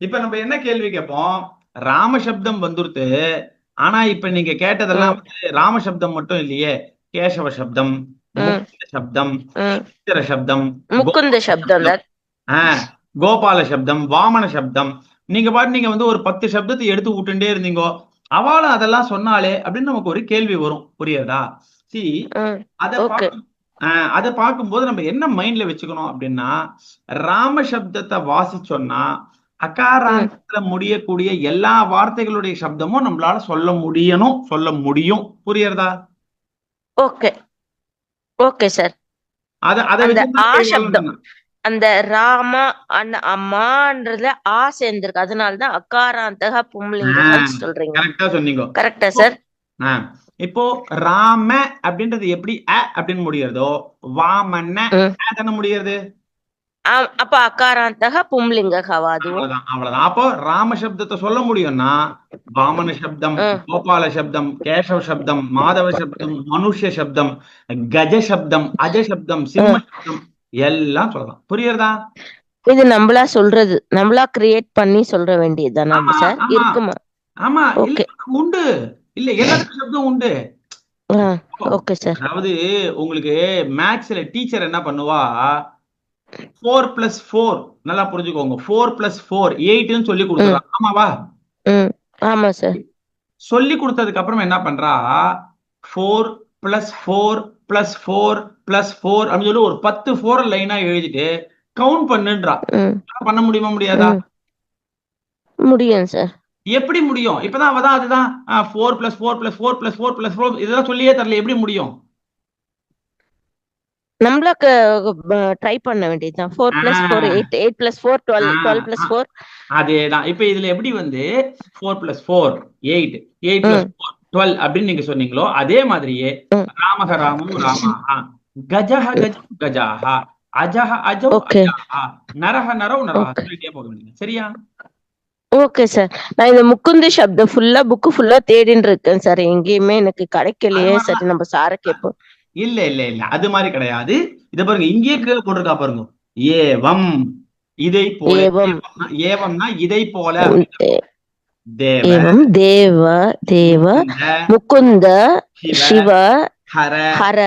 இப்ப நம்ம என்ன கேள்வி கேட்போம்? ராமசப்தம் வந்துருத்து ஆனா இப்ப நீங்க கேட்டதெல்லாம் வந்து ராமசப்தம் மட்டும் இல்லையே. கேசவ சப்தம் சப்தம் சப்தம் முக்குந்த சப்தம் கோபால சப்தம் வாமன சப்தம். நீங்க பாட்டு நீங்க வந்து ஒரு பத்து சப்தத்தை எடுத்து விட்டுட்டே இருந்தீங்கோ அவளும் அதெல்லாம் சொன்னாலே அப்படின்னு நமக்கு ஒரு கேள்வி வரும். புரியுதா? சி. அத அத பார்க்கும்போது நம்ம என்ன மைண்ட்ல வச்சுக்கணும் அப்படின்னா ராம சப்தத்தை வாசிச்சோம்னா அகாராந்தத்துல முடியக்கூடிய எல்லா வார்த்தைகளுடைய சப்தமும் நம்மளால சொல்ல முடியணும் சொல்ல முடியும். புரியுறதா ஓகே. Okay sir. அத அத அந்த ராம அந்த அம்மான்றதுல ஆ சேர்ந்திருக்கு. அதனாலதான் அகாராந்தக பும்லிங்கம் சொல்றீங்க. கரெக்டா சொன்னீங்க. கரெக்டா சார்? இப்போ ராம அப்படின்றது எப்படி அ அப்படின்னு முடியறதோ வாமன்ன தானே முடியறது அப்ப அகாராந்தக பும்லிங்க அதுவும் அவ்வளவுதான் அப்போ ராம சப்தத்தை சொல்ல முடியும்னா வாமன சப்தம். கோபால சப்தம் கேசவ சப்தம் மாதவ சப்தம் மனுஷ்ய சப்தம் கஜ சப்தம் அஜ சப்தம் சிம்ம சப்தம் எல்லாம் சொல்லலாம். புரியுறதா? இது நம்மளா சொல்றது. நம்மளா கிரியேட் பண்ணி சொல்ற வேண்டியதுதான் சார். இருக்குமா? ஆமா உண்டு. இல்ல எல்லாத்துக்கும் சப்தம் உண்டு. Okay sir. அதாவது உங்களுக்கு மேக்ஸ்ல டீச்சர் என்ன பண்ணுவா? ஃபோர் பிளஸ் ஃபோர் நல்லா புரிஞ்சுக்கோங்க. ஃபோர் பிளஸ் ஃபோர் எயிட்னு சொல்லி கொடுத்துறா ஆமாவா? ஆமா சார் சொல்லி கொடுத்ததுக்கு அப்புறம் என்ன பண்றா? Four plus four plus four plus four அப்படின்னு சொல்லி ஒரு பத்து ஃபோர் லைனா எழுதிட்டு கவுண்ட் பண்ணுன்றா. பண்ண முடியுமா முடியாதா. முடியும் சார் எப்படி முடியும்? இப்பதான் அவதான் அதுதான். Four plus four plus four plus four plus four இதெல்லாம் சொல்லியே தரல. எப்படி முடியும்? நம்மளுக்கு ட்ரை பண்ண வேண்டியதுதான். Four plus four. Eight eight plus four twelve twelve plus. Four அதேதான். இப்ப இதுல எப்படி வந்து four plus four eight eight plus four twelve அப்படின்னு நீங்க சொன்னீங்களோ அதே மாதிரியே. ராமக ராமம் ராமாஹா கஜஹ கஜம் கஜாஹா. அஜஹ அஜம் நரஹ நரவ் நரஹா. சொல்லிட்டே போக வேண்டியது. சரியா? Okay sir. நான் இந்த முக்குந்தி சப்தம் ஃபுல்லா புக்கு ஃபுல்லா தேடின்னு இருக்கேன் சார். எங்கேயுமே எனக்கு கிடைக்கலையே. சரி நம்ம சார கேட்போம் இல்ல இல்ல இல்ல. அது மாதிரி கிடையாது. இத பாருங்க இங்கேயே கீழே போட்டிருக்கா பாருங்க. ஏவம். இதை போல ஏவம். ஏவம்னா- இதை போல. ஏ- தேவ. தேவ முகுந்த சிவ ஹர. ஹர.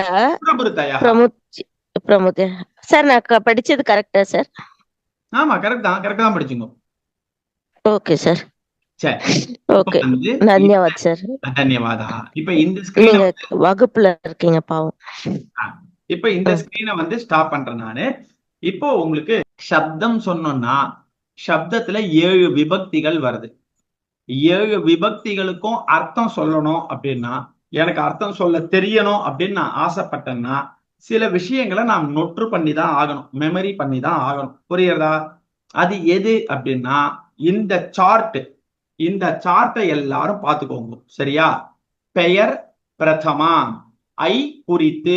பிரமுத் சார் நான் படிச்சது கரெக்டா சார்? ஆமா கரெக்ட் தான். கரெக்டா தான் படிச்சுங்க. Okay sir. தன்யவாத் சார் தன்யவாதா இப்ப இந்த ஸ்கிரீன் நீங்க வகுப்புல இருக்கீங்க பாவம். இப்ப இந்த ஸ்கிரீனை வந்து ஸ்டாப் பண்றேன் நானு. இப்போ உங்களுக்கு சப்தம் சொன்னோம்னா சப்தத்துல ஏழு விபக்திகள் வருது. ஏழு விபக்திகளுக்கும் அர்த்தம் சொல்லணும் அப்படின்னா எனக்கு அர்த்தம் சொல்ல தெரியணும் அப்படின்னு நான் ஆசைப்பட்டேன்னா சில விஷயங்களை நான் நொற்று பண்ணி தான் ஆகணும். மெமரி பண்ணி தான் ஆகணும். புரியுறதா அது எது அப்படின்னா இந்த சார்ட் இந்த சார்ட்டை எல்லாரும் பார்த்துக்கோங்க. சரியா? பெயர் பிரதமா. ஐ குறித்து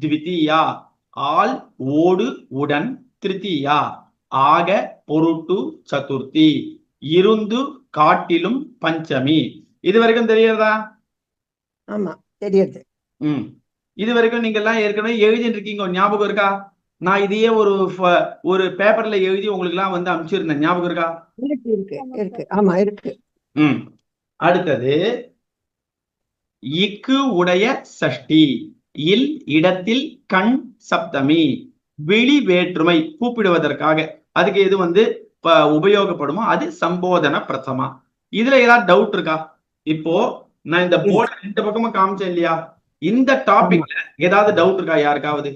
த்விதியா. ஆல் ஓடு உடன் திருத்தியா. ஆக பொருட்டு சதுர்த்தி. இருந்து காட்டிலும் பஞ்சமி. இது வரைக்கும் தெரியறதா ஆமா தெரியுது. ம். இது வரைக்கும் நீங்க எல்லாம் ஏற்கனவே எழுதிட்டு இருக்கீங்க. ஞாபகம் இருக்கா? நான் இதையே ஒரு ஒரு பேப்பர்ல எழுதி உங்களுக்கு எல்லாம் வந்து அனுப்பிச்சிருந்தேன். ஞாபகம் இருக்கா? இருக்கு இருக்கு இருக்கு. ஆமா இருக்கு. ம். அடுத்தது இக்கு உடைய சஷ்டி இல் இடத்தில் கண் சப்தமி விழி வேற்றுமை கூப்பிடுவதற்காக. அதுக்கு எது வந்து உபயோகப்படுமோ அது சம்போதன பிரதமா. இதுல ஏதாவது டவுட் இருக்கா? இப்போ நான் இந்த போர்டு ரெண்டு பக்கமும் காமிச்சேன் இல்லையா? இந்த டாபிக்ல ஏதாவது டவுட் இருக்கா யாருக்காவது?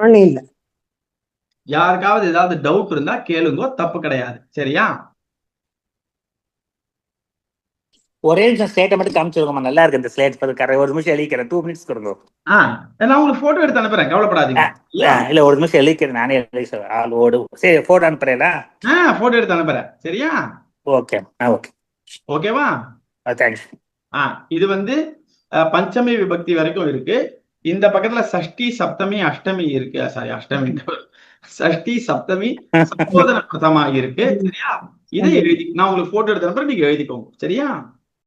ஒண்ணும் இல்ல. யாருக்காவது ஏதாவது டவுட் இருந்தா கேளுங்க தப்பு கிடையாது. சரியா? ஒரே நிமிஷம் ஸ்லேட்டை மட்டும் காமிச்சிருக்கோமா நல்லா இருக்கு இந்த ஸ்லேட் ஒரு நிமிஷம் எழுதிக்கிறேன். டூ மினிட்ஸ் கொடுங்க. ஆ நான் உங்களுக்கு போட்டோ எடுத்து அனுப்புறேன். கவலைப்படாதீங்க. இல்ல ஒரு நிமிஷம் எழுதிக்கிறேன். நானே எழுதி ஆள் ஓடு. சரி போட்டோ அனுப்புறேனா ஆ போட்டோ எடுத்து அனுப்புறேன். சரியா? ஓகே ஆ ஓகே ஓகேவா தேங்க்ஸ் ஆ இது வந்து பஞ்சமி விபக்தி வரைக்கும் இருக்கு. இந்த பக்கத்துல சஷ்டி சப்தமி அஷ்டமி இருக்கு. சாரி அஷ்டமி. சஷ்டி சப்தமி சம்போதன பிரதமா இருக்கு. சரியா? இதை எழுதி நான் உங்களுக்கு போட்டோ எடுத்து நீங்க எழுதிக்கோங்க. சரியா?